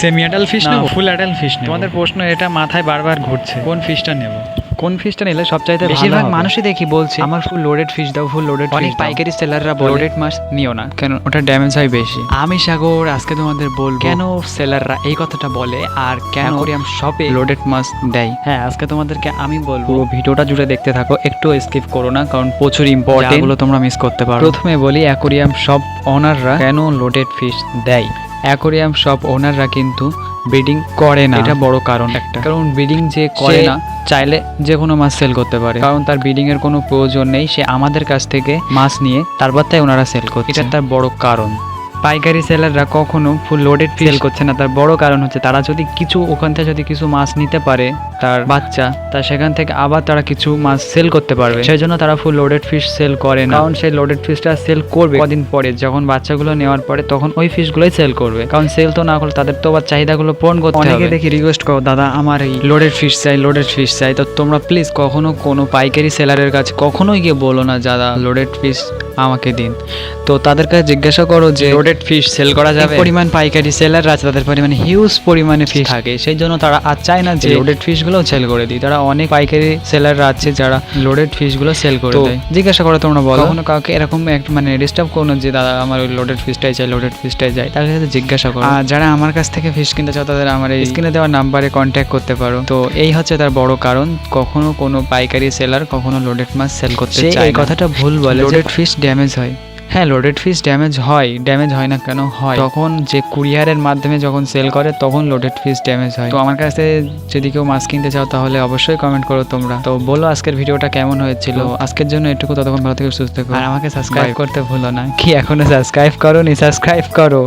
Semi adult fish না, নেব? full adult fish তোমাদের প্রশ্ন এটা মাথায় বারবার ঘুরছে। কোন ফিশটা নেব? কোন ফিশটা নিলে সবচাইতে বেশিরভাগ মানুষই দেখি বলছে আমার ফুল লোডেড ফিশ দাও ফুল লোডেড অনেক পাইকারি সেলাররা বলে লোডেড মাছ নিও না কেন ওটা ড্যামেজ হয় বেশি। আমি সাগর আজকে তোমাদের বলব কেন সেলাররা এই কথাটা বলে আর কেন কোরিয়াম শপে লোডেড মাছ দেয়? হ্যাঁ আজকে তোমাদেরকে আমি বলব। পুরো ভিডিওটা জুড়ে দেখতে থাকো একটু স্কিপ করো না কারণ প্রচুর ইম্পর্টেন্ট এগুলো তোমরা মিস করতে পারো। প্রথমে বলি অ্যাকোরিয়াম শপ ওনাররা কেন লোডেড ফিশ দেয়? অ্যাকোরিয়াম শপ ওনাররা কিন্তু ব্রিডিং করে না। এটা বড় কারণ একটা। কারণ ব্রিডিং যে করে না চাইলে যে কোনো মাছ সেল করতে পারে। কারণ তার ব্রিডিং এর কোনো প্রয়োজন নেই সে আমাদের কাছ থেকে মাছ নিয়ে তারপর তাই ওনারা সেল করছে। এটা তার বড় কারণ। পাইকারি সেলাররা কখনো ফুল লোডেড সেল করছে না। তার বড় কারণ হচ্ছে তারা যদি কিছু ওখান থেকে যদি কিছু মাছ নিতে পারে তার বাচ্চা তা সেখান থেকে আবার তারা কিছু মাছ সেল করতে পারবে। সেই জন্য তারা ফুল লোডেড ফিশ সেল করে না। কারণ সেই লোডেড ফিশটা সেল করবে কদিন পরে যখন বাচ্চাগুলো নেওয়ার পরে তখন ওই ফিশগুলোই সেল করবে। কারণ সেল তো না করলে তাদের তো আবার চাহিদাগুলো পূরণ করতে হবে। অনেকে দেখি রিকোয়েস্ট করো দাদা আমার এই লোডেড ফিশ চাই লোডেড ফিশ চাই। তো তোমরা প্লিজ কখনো কোনো পাইকারি সেলারের কাছে কখনোই গিয়ে বলো না দাদা লোডেড ফিশ আমাকে দিন। তো তাদের কাছে জিজ্ঞাসা করো যে লোডেড ফিশ সেল করা যাবে? পরিমাণ পাইকারি সেলার আছে? তাদের পরিমাণে হিউজ পরিমাণে ফিশ থাকে। সেই জন্য তারা আর চায় না যে লোডেড ফিশগুলো সেল করে দিই। তারা অনেক পাইকারি সেলাররা আছে যারা লোডেড ফিশগুলো সেল করে দেয়। জিজ্ঞাসা করো তোমরা বলো। কখনো কাউকে এরকম এক মানে ডিস্টার্ব করো না যে দাদা আমার ওই লোডেড ফিশটাই চাই লোডেড ফিশটাই চাই। তাদের সাথে জিজ্ঞাসা করো। আর যারা আমার কাছ থেকে ফিশ কিনতে চাও তাদের আমার এই স্ক্রিনে দেওয়া নাম্বারে কন্ট্যাক্ট করতে পারো। তো এই হচ্ছে তার বড় কারণ। কখনো কোনো পাইকারি সেলার কখনো লোডেড মাছ সেল করতে চায় এই কথাটা ভুল বলে লোডেড ফিশ ড্যামেজ হয়। হ্যাঁ লোডেড ফিস ড্যামেজ হয়। ড্যামেজ হয় না কেন? হয়। তখন যে কুরিয়ারের মাধ্যমে যখন সেল করে তখন লোডেড ফিস ড্যামেজ হয়। তো আমার কাছে যদি কেউ মাছ কিনতে চাও তাহলে অবশ্যই কমেন্ট করো তোমরা। তো বলো আজকের ভিডিওটা কেমন হয়েছিল। আজকের জন্য এটুকু। ততক্ষণ ভালো থেকে সুস্থ থেকো। আর আমাকে সাবস্ক্রাইব করতে ভুলো না। কি এখনও সাবস্ক্রাইব করো নি সাবস্ক্রাইব করো।